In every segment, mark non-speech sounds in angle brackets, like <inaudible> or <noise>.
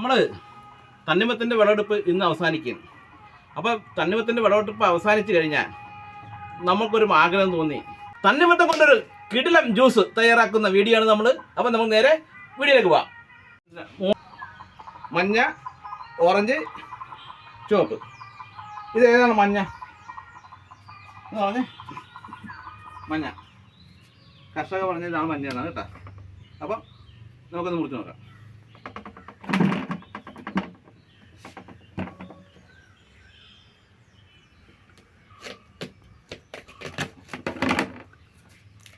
നമ്മൾ തന്നിമത്തിന്റെ വിളവെടുപ്പ് ഇന്ന് അവസാനിക്കുകയാണ് അപ്പോൾ തന്നിമത്തിന്റെ വിളവെടുപ്പ് അവസാനിച്ച് കഴിഞ്ഞാൽ നമുക്കൊരു ആഗ്രഹം തോന്നി. തന്നിമത്തം കൊണ്ടൊരു കിടിലം ജ്യൂസ് തയ്യാറാക്കുന്ന വീഡിയോ ആണ് നമ്മൾ അപ്പോൾ നമുക്ക് നേരെ വീഡിയോയിലേക്ക് പോവാം. മഞ്ഞ ഓറഞ്ച് ചുവപ്പ്. ഇത് ഏതാണ് മഞ്ഞ? പറഞ്ഞേ. മഞ്ഞ. കർഷക പറഞ്ഞ ഇതാണ് മഞ്ഞയാണ് കേട്ടോ. അപ്പം നമുക്കൊന്ന് മുറിച്ച് നോക്കാം.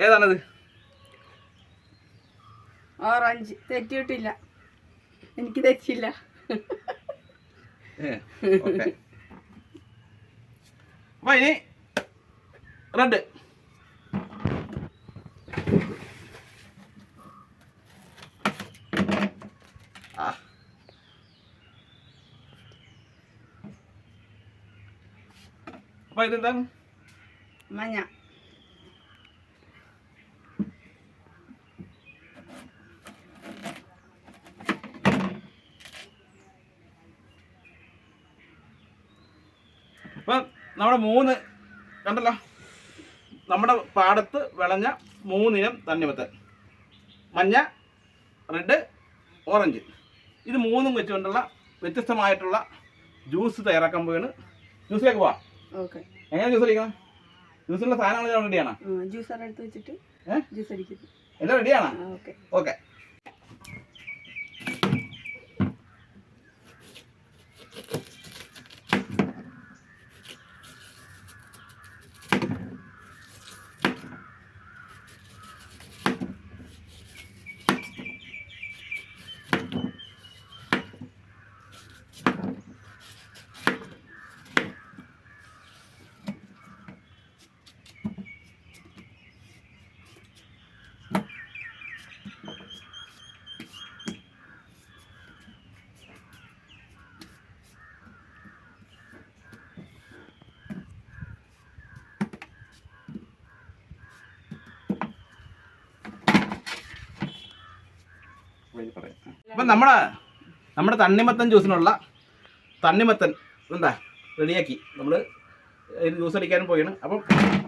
ഏതാണത്? ഓറഞ്ച്. തെറ്റിയിട്ടില്ല. എനിക്ക് തെറ്റില്ല അപ്പൊ ഇനി റെഡ്. അപ്പം ഇതെന്താണ്? മഞ്ഞ. അപ്പം നമ്മുടെ മൂന്ന് കണ്ടല്ലോ? നമ്മുടെ പാടത്ത് വിളഞ്ഞ മൂന്നിനം തണ്ണിമത്തൻ. മഞ്ഞ റെഡ് ഓറഞ്ച്. ഇത് മൂന്നും വെച്ചുകൊണ്ടുള്ള വ്യത്യസ്തമായിട്ടുള്ള ജ്യൂസ് തയ്യാറാക്കാൻ പോവാണ്. ജ്യൂസിലേക്ക് പോവാം. ഓക്കെ. എങ്ങനെ ജ്യൂസ് അടിക്കണം ജ്യൂസിനുള്ള സാധനങ്ങൾ റെഡിയാണ് ജ്യൂസർ എടുത്ത് വെച്ചിട്ട്? ജ്യൂസ് അടിക്കുന്നു. എല്ലാം റെഡിയാണ് ഓക്കെ. അപ്പം നമ്മുടെ നമ്മുടെ തണ്ണിമത്തൻ ജ്യൂസിനുള്ള തണ്ണിമത്തൻ എന്താ റെഡിയാക്കി. നമ്മൾ ജ്യൂസ് അടിക്കാനും പോയാണ്. അപ്പം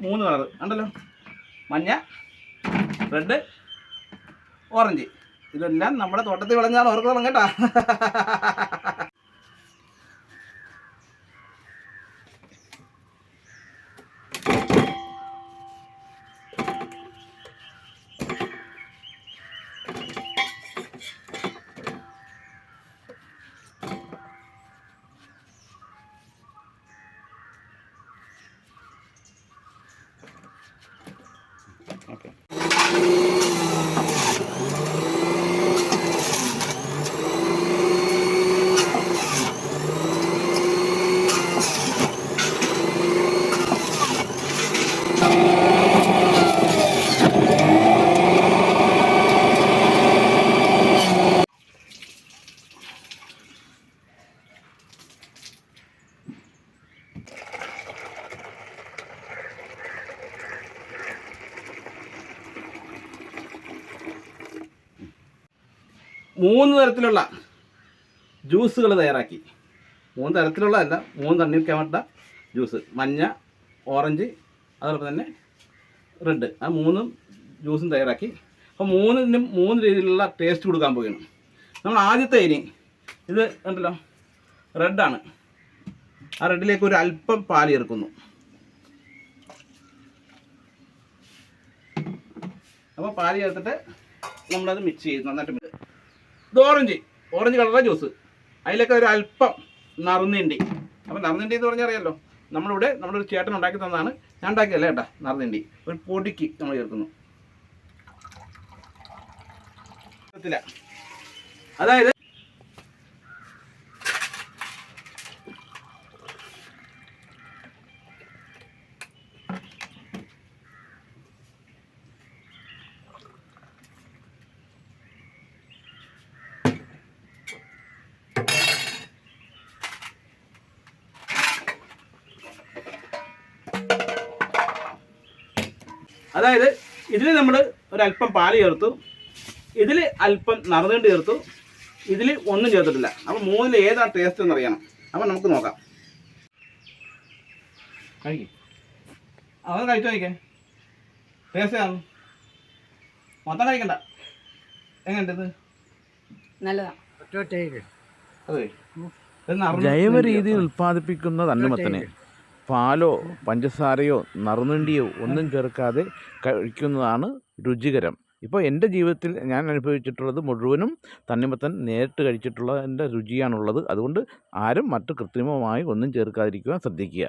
മൂന്ന് കളർ. ഉണ്ടല്ലോ മഞ്ഞ റെഡ് ഓറഞ്ച്. ഇതെല്ലാം നമ്മുടെ തോട്ടത്തിൽ വിളഞ്ഞാൽ ഓർക്കണം കേട്ടാ. <laughs> ഓക്കെ മൂന്ന് തരത്തിലുള്ള ജ്യൂസുകൾ തയ്യാറാക്കി. മൂന്ന് തരത്തിലുള്ളതല്ല മൂന്ന് തണ്ണീർക്കാമട്ട ജ്യൂസ്. മഞ്ഞ ഓറഞ്ച് അതോടൊപ്പം തന്നെ റെഡ്. ആ മൂന്നും ജ്യൂസും തയ്യാറാക്കി. അപ്പോൾ മൂന്നിനും മൂന്ന് രീതിയിലുള്ള ടേസ്റ്റ് കൊടുക്കാൻ പോവുകയാണ്. നമ്മൾ ആദ്യത്തെ ഇനി ഇത് ഉണ്ടല്ലോ റെഡാണ് ആ റെഡിലേക്ക് ഒരു അല്പം പാൽ ചേർക്കുന്നു. അപ്പോൾ പാൽ ചേർത്തിട്ട് നമ്മളത് മിക്സ് ചെയ്ത് നന്നായിട്ട് ഇത് ഓറഞ്ച്. ഓറഞ്ച് കളറുള്ള ജ്യൂസ് അതിലൊക്കെ ഒരു അല്പം നറുന്നിണ്ടി അപ്പം നറുന്നിണ്ടി എന്ന് പറഞ്ഞാൽ അറിയാലോ നമ്മളിവിടെ നമ്മുടെ ഒരു ചേട്ടൻ ഉണ്ടാക്കി തന്നതാണ്. ഞാൻ ഉണ്ടാക്കിയല്ല കേട്ടാ നറുന്നിണ്ടി ഒരു പൊടിക്ക് നമ്മൾ ചേർക്കുന്നു. അതായത് അതായത് ഇതിൽ നമ്മൾ ഒരല്പം പാൽ ചേർത്തു ഇതിൽ അല്പം നറുതണ്ട് ചേർത്തു ഇതിൽ ഒന്നും ചേർത്തിട്ടില്ല. അപ്പോൾ മൂന്നിൽ ഏതാ ടേസ്റ്റ് എന്ന് അറിയണം. അപ്പോൾ നമുക്ക് നോക്കാം. കഴിക്കും. അവൻ കഴിച്ചു കഴിക്കേ ടേസ്റ്റ് ആണ് മൊത്തം കഴിക്കണ്ട. എങ്ങനെയുണ്ട് നല്ലതാണ് നല്ലതാ. അതെ. ഇത് നറുന്ന് ജൈവ രീതി ഉൽപ്പാദിപ്പിക്കുന്ന തണ്ണിമത്തനെ. പാലോ പഞ്ചസാരയോ നറുനണ്ടിയോ ഒന്നും ചേർക്കാതെ കഴിക്കുന്നതാണ് രുചികരം. ഇപ്പോൾ എന്റെ ജീവിതത്തിൽ ഞാൻ അനുഭവിച്ചിട്ടുള്ളത് മുഴുവനും തണ്ണിമത്തൻ നേരിട്ട് കഴിച്ചിട്ടുള്ളതിന്റെ രുചിയാണുള്ളത്. അതുകൊണ്ട് ആരും മറ്റു കൃത്രിമമായി ഒന്നും ചേർക്കാതിരിക്കുവാൻ ശ്രദ്ധിക്കുക.